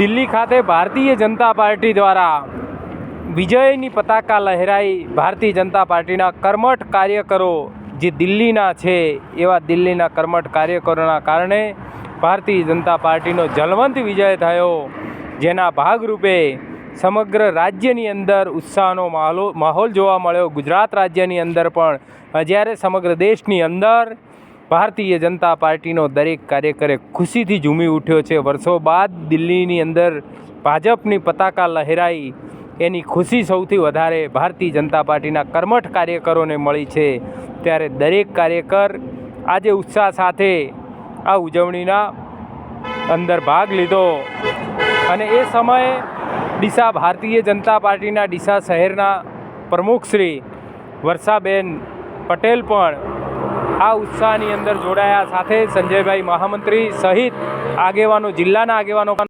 દિલ્હી ખાતે ભારતીય જનતા પાર્ટી દ્વારા વિજયની પતાકા લહેરાઈ ભારતીય જનતા પાર્ટીના કર્મઠ કાર્યકરો જે દિલ્હીના છે એવા દિલ્હીના કર્મઠ કાર્યકરોના કારણે ભારતીય જનતા પાર્ટીનો જલવંત વિજય થયો, જેના ભાગરૂપે સમગ્ર રાજ્યની અંદર ઉત્સાહનો માહોલ જોવા મળ્યો. ગુજરાત રાજ્યની અંદર પણ, જ્યારે સમગ્ર દેશની અંદર ભારતીય જનતા પાર્ટીનો દરેક કાર્યકરે ખુશીથી ઝૂમી ઉઠ્યો છે. વર્ષો બાદ દિલ્હીની અંદર ભાજપની પતાકા લહેરાઈ. એની ખુશી સૌથી વધારે ભારતીય જનતા પાર્ટીના કર્મઠ કાર્યકરોને મળી છે. ત્યારે દરેક કાર્યકર આજે ઉત્સાહ સાથે આ ઉજવણીના અંદર ભાગ લીધો. અને એ સમયે ડીસા ભારતીય જનતા પાર્ટીના ડીસા શહેરના પ્રમુખ શ્રી વર્ષાબેન પટેલ પણ આ ઉત્સાહની અંદર જોડાયા સાથે સંજયભાઈ મહામંત્રી સહિત આગેવાનો જિલ્લાના આગેવાનો પણ